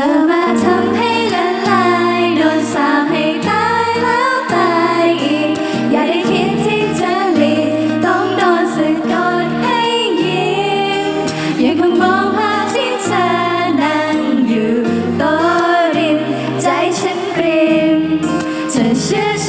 อมาทำให้ละลายโดนสาปให้ตายแล้วตายอีก อย่าได้คิดที่จะหลีกต้องโดนสะกดให้ยิ้มยังคงมองภาพที่เธอนั่งอยู่โต๊ะริมใจฉันปริมเธอเชื่อ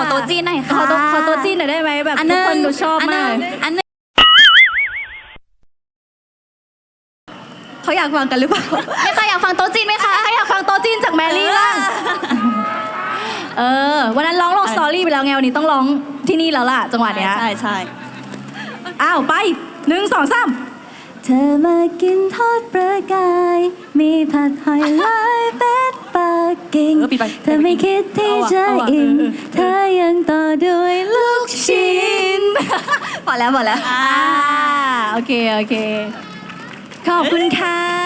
อโต๊ะจีนหน่อยขค่ะอโต๊ะขอโต๊ะจีนหน่อยได้ไหมแบบอันทุนึกงคนดูชอบนมากนึงอันนึงเขาอยากฟังกันหรือเปล่าไม่ใครอยากฟังโต๊ะจีนไหมคะใครอยากฟังโต๊ะจีนจากแมรี่บ้างเออ วันนั้นร้องลงสตอรี่ไปแล้วไงวันนี้ต้องร้องที่นี่แล้วล่ะ จังหวะเนี้ย ใช่ใช่อ้าว ไปหนึ่งสองสามเธอมากินทอดประกาย มีผัดหอยลายเป็ดปั กกิ่งเออปิดไปเธอไม่คิดที่จะเอาว่ะอิ่มเออเออเธอยังต่อด้วยลูกชิ้นพอแล้วพอแล้ว อ่าโอเค โอเค ขอบคุณค่ะ